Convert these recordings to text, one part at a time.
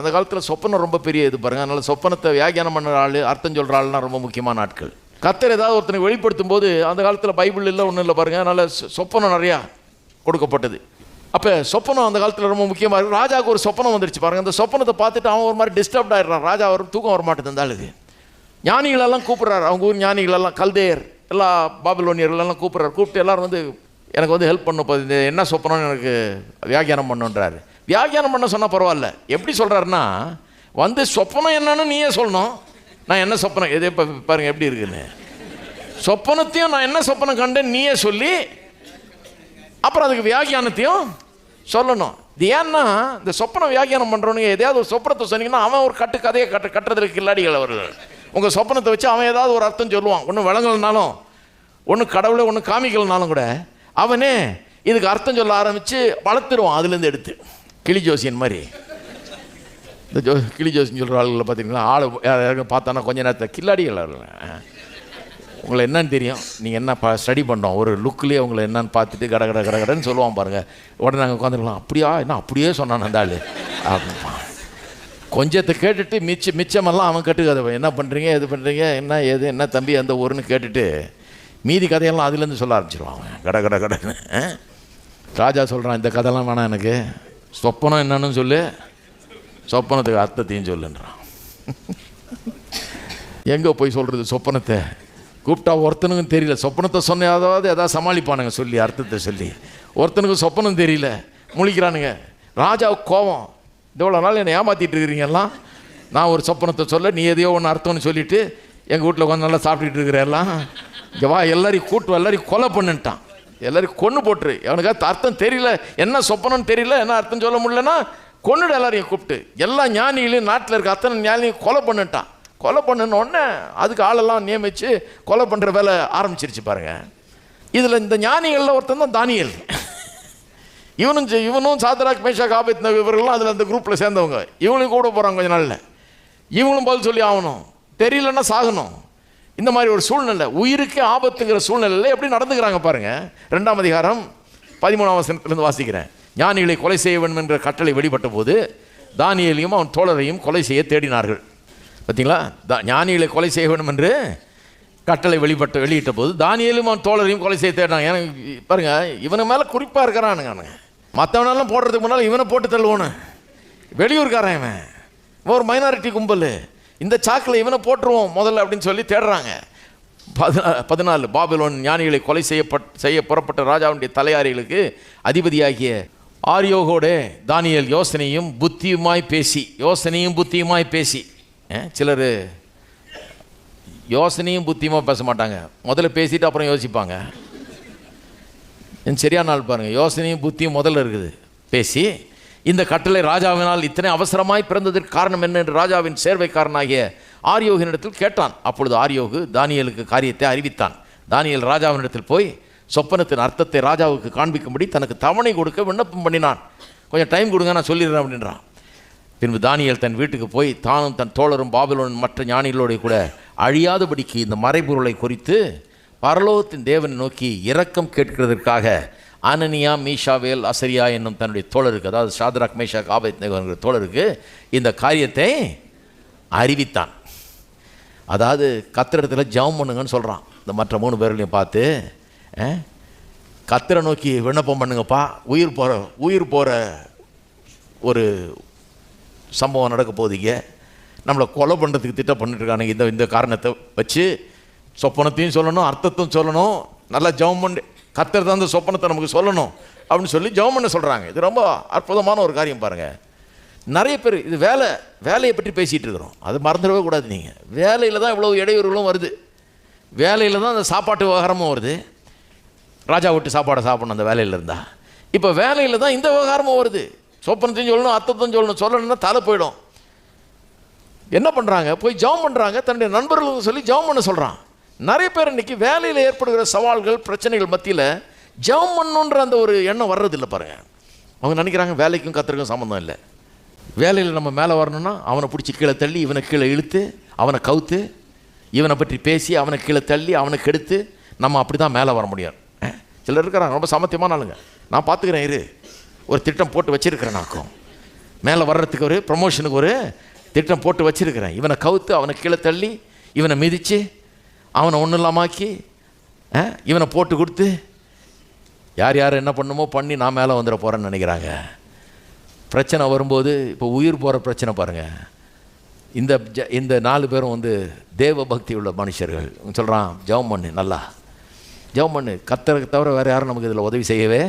அந்த காலத்தில் சொப்பனம் ரொம்ப பெரிய இது பாருங்க. அதனால சொப்பனத்தை வியாக்கியானம் பண்ணுற ஆள் அர்த்தம் சொல்கிற ஆள்னா ரொம்ப முக்கியமான ஆட்கள். கத்தர் ஏதாவது ஒருத்தனை வெளிப்படுத்தும் போது அந்த காலத்தில் பைபிள் இல்லை ஒன்றும் இல்லை பாருங்க. அதனால சொ- சொப்பனம் நிறையா கொடுக்கப்பட்டது. அப்போ சொப்பனம் அந்த காலத்தில் ரொம்ப முக்கியமாக இருக்கும் ராஜாவுக்கு ஒரு சொப்பனம் வந்துருச்சு பாருங்க. அந்த சொப்பனத்தை பார்த்துட்டு அவன் ஒரு மாதிரி டிஸ்டர்ப்ட் ஆயிடுறான். ராஜா அவர் தூக்கம் வர மாட்டேது இந்த ஆளுக்கு. ஞானிகளெல்லாம் கூப்பிட்றாரு. அவங்க ஊர் ஞானிகளெல்லாம் கல்தேயர் எல்லா பாபிலோனியர்களெல்லாம் கூப்பிட்றாரு. கூப்பிட்டு எல்லாரும் வந்து எனக்கு வந்து ஹெல்ப் பண்ணும் இது என்ன சொப்பனம்னு எனக்கு வியாக்கியானம் பண்ணுன்றாரு. வியாக்கியானம் பண்ண சொன்னால் பரவாயில்ல. எப்படி சொல்கிறாருன்னா வந்து சொப்பனம் என்னன்னு நீயே சொல்லணும். நான் என்ன சொப்பனம் எது இப்போ பாருங்க எப்படி இருக்குன்னு. சொப்பனத்தையும் நான் என்ன சொப்பனம் கண்டேன் நீயே சொல்லி அப்புறம் அதுக்கு வியாக்கியானத்தையும் சொல்லணும். இது ஏன்னா இந்த சொப்பனம் வியாக்கியானம் பண்ணுறவனுங்க எதையாவது ஒரு சொப்பனத்தை சொன்னீங்கன்னா அவன் ஒரு கட்டு கதையை கட்டு கட்டுறதுக்கு கில்லாடிகள் அவர்கள். உங்கள் சொப்பனத்தை வச்சு அவன் ஏதாவது ஒரு அர்த்தம் சொல்லுவான். ஒன்றும் விளங்கலனாலும் ஒன்று கடவுளை ஒன்று காமிக்கலனாலும் கூட அவனே இதுக்கு அர்த்தம் சொல்ல ஆரம்பித்து வளர்த்துருவான் அதுலேருந்து எடுத்து. கிளி ஜோசியன் மாதிரி. இந்த ஜோ கிளி ஜோசியன் சொல்கிற ஆளுகளை பார்த்தீங்கன்னா ஆள் யாரும் பார்த்தானா கொஞ்ச நேரத்தில் கில்லாடிகள் அவர்கள் உங்களை என்னன்னு தெரியும். நீங்கள் என்ன ப ஸ்டடி பண்ணோம். ஒரு லுக்லேயே உங்களை என்னன்னு பார்த்துட்டு கட கட கட கடன்னு சொல்லுவான் பாருங்கள் உடனே நாங்கள் உட்காந்துருக்கலாம் அப்படியா? என்ன அப்படியே சொன்னான் அந்த ஆள். அப்படின்பான் கொஞ்சத்தை கேட்டுட்டு மிச்ச மிச்சமெல்லாம் அவன் கட்டுக்காத. என்ன பண்ணுறீங்க எது பண்ணுறீங்க என்ன ஏது என்ன தம்பி? அந்த ஊருன்னு கேட்டுட்டு மீதி கதையெல்லாம் அதுலேருந்து சொல்ல ஆரம்பிச்சிருவான் அவன். கட கட கடன்னு. ஆ? ராஜா சொல்கிறான் இந்த கதைலாம் வேணாம் எனக்கு. சொப்பனம் என்னன்னு சொல்லு. சொப்பனத்துக்கு அர்த்தத்தையும் சொல்லுன்றான். எங்கே போய் சொல்கிறது சொப்பனத்தை? கூப்பிட்டா ஒருத்தனுக்கும் தெரியல. சொப்பனத்தை சொன்னதாவது எதாவது சமாளிப்பானுங்க சொல்லி அர்த்தத்தை சொல்லி. ஒருத்தனுக்கு சொப்பனம் தெரியல. முழிக்கிறானுங்க. ராஜா கோவம். இவ்வளோ நாள் என்னை ஏமாற்றிட்டு இருக்கிறீங்க எல்லாம். நான் ஒரு சொப்பனத்தை சொல்ல நீ எதையோ ஒன்று அர்த்தம்னு சொல்லிட்டு எங்கள் வீட்டில் கொஞ்சம் நல்லா சாப்பிட்டுட்டு இருக்கிற எல்லாம். இங்கே வா எல்லாரையும் கூட்டு எல்லாரையும் கொலை பண்ணுன்ட்டான் எல்லாரையும் கொன்று போட்டுரு. அவனுக்கு அர்த்தம் தெரியல என்ன சொப்பனம்னு தெரியல என்ன அர்த்தம் சொல்ல முடியலன்னா கொண்டுடு எல்லாரையும் கூப்பிட்டு. எல்லா ஞானிகளையும் நாட்டில் இருக்க அத்தனை ஞானியும் கொலை பண்ணுட்டான். கொலை பண்ணினோடனே அதுக்கு ஆளெல்லாம் நியமித்து கொலை பண்ணுற வேலை ஆரம்பிச்சிருச்சு பாருங்கள் இதில் இந்த ஞானிகளில் ஒருத்தன் தான் தானியல். இவனும் இவனும் சாதராக் மேஷா காபித் இவர்கள்லாம் அதில் அந்த குரூப்பில் சேர்ந்தவங்க. இவங்களும் கூட போகிறாங்க கொஞ்ச நாளில். இவங்களும் பதில் சொல்லி ஆகணும். தெரியலன்னா சாகணும். இந்த மாதிரி ஒரு சூழ்நிலை. உயிருக்கே ஆபத்துங்கிற சூழ்நிலையில் எப்படி நடந்துக்கிறாங்க பாருங்கள் ரெண்டாம் அதிகாரம் பதிமூணாம் வசனத்திலிருந்து வாசிக்கிறேன். ஞானிகளை கொலை செய்ய வேண்டும் என்ற கட்டளை வெளிப்பட்ட போது தானியலையும் அவன் தோழரையும் கொலை செய்ய தேடினார்கள். பார்த்தீங்களா? தா- ஞானிகளை கொலை செய்ய வேண்டும் என்று கட்டளை வெளிப்பட்ட வெளியிட்ட போது தானியலும் அவன் தோழரையும் கொலை செய்ய தேடினாங்க. எனக்கு பாருங்க இவனை மேலே குறிப்பாக இருக்கிறானுங்க அவனுங்க. மற்றவனெல்லாம் போடுறதுக்கு முன்னால் இவனை போட்டு தள்ளுவோன்னு. வெளியூர்காரன் இவன். ஒரு மைனாரிட்டி கும்பல். இந்த சாக்கில் இவனை போட்டுருவோம் முதல்ல அப்படின்னு சொல்லி தேடுறாங்க. பதினா பதினாலு பாபிலோன் ஞானிகளை கொலை செய்யப்பட் செய்ய புறப்பட்ட ராஜாவுடைய தலையாரிகளுக்கு அதிபதியாகிய ஆரியோகோடே தானியல் யோசனையும் புத்தியுமாய் பேசி யோசனையும் புத்தியுமாய் பேசி. சிலர் யோசனையும் புத்தியுமாக பேச மாட்டாங்க. முதல்ல பேசிட்டு அப்புறம் யோசிப்பாங்க. சரியான நாள் பாருங்கள் யோசனையும் புத்தியும் முதல்ல இருக்குது. பேசி இந்த கட்டளை ராஜாவினால் இத்தனை அவசரமாய் பிறந்ததற்கு காரணம் என்ன என்று ராஜாவின் சேர்வைக்காரனாகிய ஆரியோகினிடத்தில் கேட்டான். அப்பொழுது ஆரியோகு தானியலுக்கு காரியத்தை அறிவித்தான். தானியல் ராஜாவினிடத்தில் போய் சொப்பனத்தின் அர்த்தத்தை ராஜாவுக்கு காண்பிக்கும்படி தனக்கு தவணை கொடுக்க விண்ணப்பம் பண்ணினான். கொஞ்சம் டைம் கொடுங்க நான் சொல்லிடுறேன் அப்படின்றான். பின்பு தானியல் தன் வீட்டுக்கு போய் தானும் தன் தோழரும் பாபிலோன் மற்ற ஞானிகளோட கூட அழியாதபடிக்கு இந்த மறைபொருளை குறித்து பரலோகத்தின் தேவனை நோக்கி இரக்கம் கேட்கிறதற்காக அனனியா மீஷாவேல் அசரியா என்னும் தன்னுடைய தோழருக்கு அதாவது ஷாத்ராக் மேஷா காபத் என்கிற தோழருக்கு இந்த காரியத்தை அறிவித்தான். அதாவது கத்திரத்தில் ஜெபம் பண்ணுங்கன்னு சொல்கிறான் இந்த மற்ற மூணு பேர்களையும் பார்த்து கத்திரை நோக்கி விண்ணப்பம் பண்ணுங்கப்பா. உயிர் போகிற உயிர் போகிற ஒரு சம்பவம் நடக்க போதீங்க நம்மளை கொலை பண்ணுறதுக்கு திட்டம் பண்ணிட்டுருக்கானுங்க இந்த இந்த காரணத்தை வச்சு சொப்பனத்தையும் சொல்லணும் அர்த்தத்தையும் சொல்லணும். நல்லா ஜெபம் பண்ணி கத்தர் தான் அந்த சொப்பனத்தை நமக்கு சொல்லணும் அப்படின்னு சொல்லி ஜெபம் பண்ண சொல்கிறாங்க இது ரொம்ப அற்புதமான ஒரு காரியம் பாருங்கள் நிறைய பேர் இது வேலை வேலையை பற்றி பேசிகிட்டு இருக்கிறோம். அது மறந்துடவே கூடாது நீங்கள் வேலையில் தான் இவ்வளோ இடையூறுகளும் வருது. வேலையில் தான் அந்த சாப்பாட்டு விவகாரமும் வருது. ராஜா விட்டு சாப்பாடை சாப்பிடணும் அந்த வேலையில் இருந்தால் இப்போ வேலையில் தான் இந்த விவகாரமும் வருது. சொப்பனத்தையும் சொல்லணும் அர்த்தத்தையும் சொல்லணும். சொல்லணும்னா தலை போயிடும். என்ன பண்ணுறாங்க போய் ஜெபம் பண்ணுறாங்க தன்னுடைய நண்பர்களுக்கு சொல்லி ஜெபம் பண்ண சொல்கிறான் நிறைய பேர் இன்னைக்கு வேலையில் ஏற்படுகிற சவால்கள் பிரச்சனைகள் மத்தியில் ஜெபம் பண்ணணுன்ற அந்த ஒரு எண்ணம் வர்றதில்லை பாருங்கள் அவங்க நினைக்கிறாங்க வேலைக்கும் கத்திரக்கும் சம்மந்தம் இல்லை. வேலையில் நம்ம மேலே வரணும்னா அவனை பிடிச்சி கீழே தள்ளி இவனை கீழே இழுத்து அவனை கவுத்து இவனை பற்றி பேசி அவனை கீழே தள்ளி அவனை கெடுத்து நம்ம அப்படி தான் மேலே வர முடியும். சிலர் இருக்கிறாங்க ரொம்ப சமத்தியமான ஆளுங்க. நான் பார்த்துக்கிறேன் இரு. ஒரு திட்டம் போட்டு வச்சுருக்கிறேன் நாக்கும் மேலே வர்றதுக்கு ஒரு ப்ரமோஷனுக்கு ஒரு திட்டம் போட்டு வச்சுருக்கிறேன். இவனை கவுத்து அவனை கீழே தள்ளி இவனை மிதித்து அவனை ஒன்றும் இல்லாமாக்கி ஆ, இவனை போட்டு கொடுத்து யார் யார் என்ன பண்ணுமோ பண்ணி நான் மேலே வந்துட போகிறேன்னு நினைக்கிறாங்க. பிரச்சனை வரும்போது இப்போ உயிர் போகிற பிரச்சனை பாருங்கள் இந்த ஜ இந்த நாலு பேரும் வந்து தேவ பக்தி உள்ள மனுஷர்கள். சொல்கிறான் ஜெபம் பண்ணு நல்லா. ஜெபம் பண்ணு. கத்தருக்கு தவிர வேறு யாரும் நமக்கு இதில் உதவி செய்யவே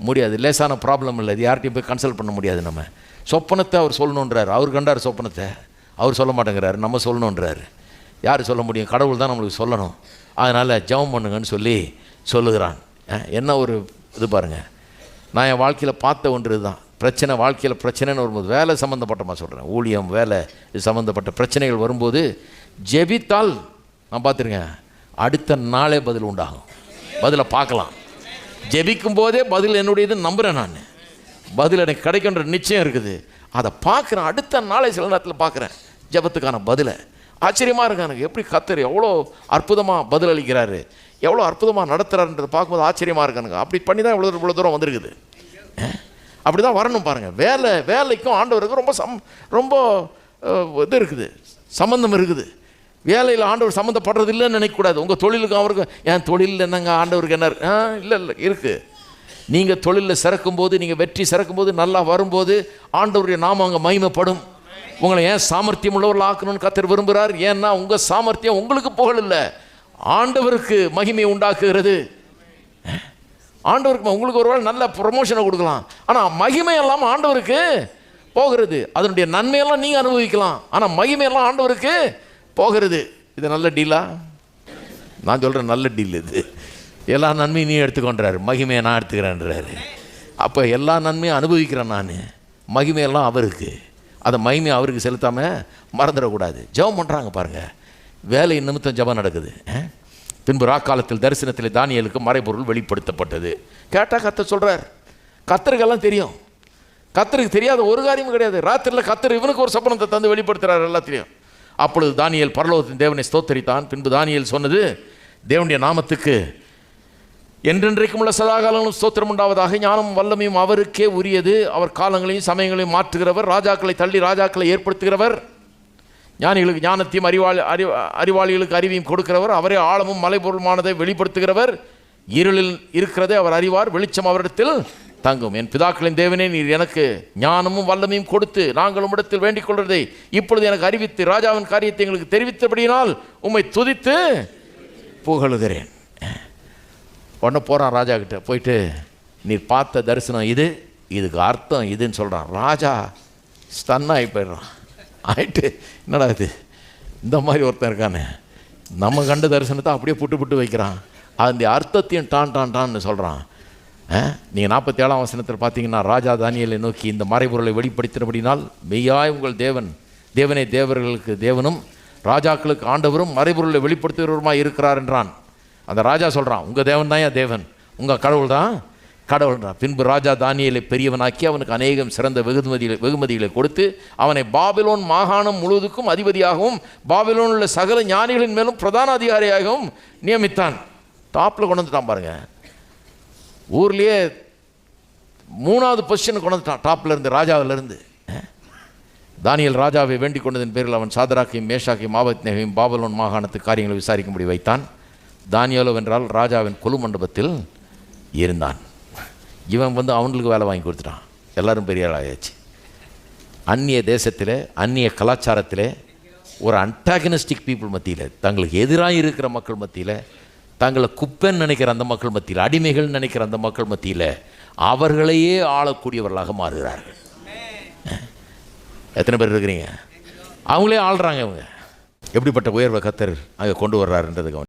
முடியாது. லேசான ப்ராப்ளம் இல்லை. இது யார்கிட்டையும் போய் கன்சல்ட் பண்ண முடியாது நம்ம. சொப்பனத்தை அவர் சொல்லணுன்றார். அவர் கண்டார் சொப்பனத்தை. அவர் சொல்ல மாட்டேங்கிறாரு. நம்ம சொல்லணுன்றாரு. யார் சொல்ல முடியும்? கடவுள் தான் நம்மளுக்கு சொல்லணும். அதனால் ஜெபம் பண்ணுங்கன்னு சொல்லி சொல்லுகிறான். என்ன ஒரு இது பாருங்கள் நான் என் வாழ்க்கையில் பார்த்த ஒன்று தான் பிரச்சனை வாழ்க்கையில் பிரச்சனைன்னு வரும்போது வேலை சம்மந்தப்பட்டமாக சொல்கிறேன் ஊழியம் வேலை இது சம்மந்தப்பட்ட பிரச்சனைகள் வரும்போது ஜெபித்தால் நான் பார்த்துருக்கேன் அடுத்த நாளே பதில் உண்டாகும். பதிலை பார்க்கலாம். ஜெபிக்கும் போதே பதில் என்னுடையதுன்னு நம்புகிறேன் நான். பதில் எனக்கு கிடைக்குன்ற நிச்சயம் இருக்குது. அதை பார்க்குறேன். அடுத்த நாளை சில நேரத்தில் பார்க்குறேன். ஜெபத்துக்கான பதிலை. ஆச்சரியமாக இருக்கு எனக்கு. எப்படி கத்தர் எவ்வளோ அற்புதமாக பதில் அளிக்கிறாரு எவ்வளோ அற்புதமாக நடத்துகிறாருன்றதை பார்க்கும்போது ஆச்சரியமாக இருக்கு எனக்கு. அப்படி பண்ணி தான் இவ்வளோ இவ்வளோ தூரம் வந்திருக்குது. அப்படி தான் வரணும் பாருங்கள் வேலை வேலைக்கும் ஆண்டவருக்கும் ரொம்ப சம் ரொம்ப இது இருக்குது. சம்மந்தம் இருக்குது. வேலையில் ஆண்டவர் சம்மந்தப்படுறது இல்லைன்னு நினைக்கக்கூடாது. உங்கள் தொழிலுக்கும் அவருக்கும் என் தொழிலில் என்னங்க ஆண்டவருக்கு என்ன ஆ இல்லை இல்லை இருக்குது நீங்கள் தொழிலில் சிறக்கும் போது நீங்கள் வெற்றி சிறக்கும் போது நல்லா வரும்போது ஆண்டவருடைய நாமம் அங்கே மகிமைப்படும். உங்களை ஏன் சாமர்த்தியம் உள்ளவர்கள் ஆக்கணும்னு கத்தர் விரும்புகிறார் ஏன்னா உங்கள் சாமர்த்தியம் உங்களுக்கு புகழ் இல்லை ஆண்டவருக்கு மகிமை உண்டாக்குகிறது. ஆண்டவருக்கு உங்களுக்கு ஒருவேளை நல்ல ப்ரொமோஷனை கொடுக்கலாம். ஆனால் மகிமை எல்லாம் ஆண்டவருக்கு போகிறது. அதனுடைய நன்மையெல்லாம் நீங்கள் அனுபவிக்கலாம். ஆனால் மகிமையெல்லாம் ஆண்டவருக்கு போகிறது. இது நல்ல டீலா? நான் சொல்கிறேன் நல்ல டீல் இது. எல்லா நன்மையும் நீ எடுத்துக்கொண்டாரு. மகிமையை நான் எடுத்துக்கிறேன்றாரு. அப்போ எல்லா நன்மையும் அனுபவிக்கிறேன் நான். மகிமையெல்லாம் அவருக்கு. அதை மகிமை அவருக்கு செலுத்தாமல் மறந்துடக்கூடாது. ஜெபம் பண்ணுறாங்க பாருங்கள் வேலை நிமித்தம் ஜெபம் நடக்குது. பின்பு ராக்காலத்தில் தரிசனத்தில் தானியலுக்கு மறைபொருள் வெளிப்படுத்தப்பட்டது. கேட்டால் கத்தர் சொல்கிறார் கத்தருக்கெல்லாம் தெரியும். கத்தருக்கு தெரியாத ஒரு காரியமும் கிடையாது. ராத்திரியில் கத்தர் இவனுக்கு ஒரு சப்பனத்தை தந்து வெளிப்படுத்துகிறார் எல்லாத்திலையும். அப்பொழுது தானியல் பரலோகத்தின் தேவனை ஸ்தோத்தரித்தான். பின்பு தானியல் சொன்னது தேவனுடைய நாமத்துக்கு என்றென்றைக்கும் உள்ள சதாகாலங்களும் ஸ்தோத்திரம் உண்டாவதாக. ஞானம் வல்லமையும் அவருக்கே உரியது. அவர் காலங்களையும் சமயங்களையும் மாற்றுகிறவர். ராஜாக்களை தள்ளி ராஜாக்களை ஏற்படுத்துகிறவர். ஞானிகளுக்கு ஞானத்தையும் அறிவாளி அறி அறிவாளிகளுக்கு அறிவையும் கொடுக்கிறவர். அவரே ஆழமும் மலைபொருளுமானதை வெளிப்படுத்துகிறவர். இருளில் இருக்கிறதை அவர் அறிவார். வெளிச்சம் அவரிடத்தில் தங்கும். என் பிதாக்களின் தேவனே நீர் எனக்கு ஞானமும் வல்லமையும் கொடுத்து நாங்கள் உம்மிடத்தில் வேண்டிக் கொள்வதை இப்பொழுது எனக்கு அறிவித்து ராஜாவின் காரியத்தை எங்களுக்கு தெரிவித்தபடியினால் உம்மை துதித்து புகழுகிறேன். உடனே போகிறான் ராஜா கிட்ட. போயிட்டு நீர் பார்த்த தரிசனம் இது? இதுக்கு அர்த்தம் இதுன்னு சொல்கிறான் ராஜா ஸ்டன் ஆகி போயிடுறான். ஆயிட்டு என்னடா இது? இந்த மாதிரி ஒருத்தன் இருக்கானே. நம்ம கண்ட தரிசனத்தை அப்படியே புட்டு புட்டு வைக்கிறான். அந்த அர்த்தத்தையும் டான் டான் டான்னு சொல்கிறான் நீங்கள் நாற்பத்தி ஏழாம் வசனத்தில் பார்த்தீங்கன்னா ராஜா தானியலை நோக்கி இந்த மறைபொருளை வெளிப்படுத்தினபடினால் மெய்யாய் உங்கள் தேவன் தேவனே தேவர்களுக்கு தேவனும் ராஜாக்களுக்கு ஆண்டவரும் மறைபொருளை வெளிப்படுத்துகிறவருமாய் இருக்கிறார் என்றான். அந்த ராஜா சொல்கிறான் உங்கள் தேவன் தான் என் தேவன்? உங்கள் கடவுள் தான் கடவுள்ன்றான் பின்பு ராஜா தானியலை பெரியவனாக்கி அவனுக்கு அநேகம் சிறந்த வெகுமதிகளை வெகுமதிகளை கொடுத்து அவனை பாபிலோன் மாகாணம் முழுவதுக்கும் அதிபதியாகவும் பாபிலோன் உள்ள சகல ஞானிகளின் மேலும் பிரதான அதிகாரியாகவும் நியமித்தான் டாப்பில் கொண்டு வந்துட்டான் பாருங்க. ஊர்லேயே மூணாவது பொசிஷன் கொண்டு வந்துட்டான் டாப்ல இருந்து ராஜாவில தானியல் ராஜாவை வேண்டிக் கொண்டதன் பேரில் அவன் சாதராக்கையும் மேஷாக்கையும் ஆபத்னேகையும் பாபலோன் மாகாணத்து காரியங்களை விசாரிக்கும்படி வைத்தான். தானியாலோ என்றால் ராஜாவின் கொலு மண்டபத்தில் இருந்தான். இவன் வந்து அவனுக்கு வேலை வாங்கி கொடுத்துட்டான். எல்லாரும் பெரிய ஆளாயாச்சு அந்நிய தேசத்தில் அந்நிய கலாச்சாரத்தில் ஒரு அன்டாகனிஸ்டிக் பீப்புள் மத்தியில் தங்களுக்கு எதிராக இருக்கிற மக்கள் மத்தியில் தங்களை குப்பைன்னு நினைக்கிற அந்த மக்கள் மத்தியில் அடிமைகள் நினைக்கிற அந்த மக்கள் மத்தியில் அவர்களையே ஆளக்கூடியவர்களாக மாறுகிறார்கள். எத்தனை பேர் இருக்கிறீங்க? அவங்களே ஆள்றாங்க இவங்க. எப்படிப்பட்ட உயர்வை கத்தர் அங்கே கொண்டு வர்றாருன்றது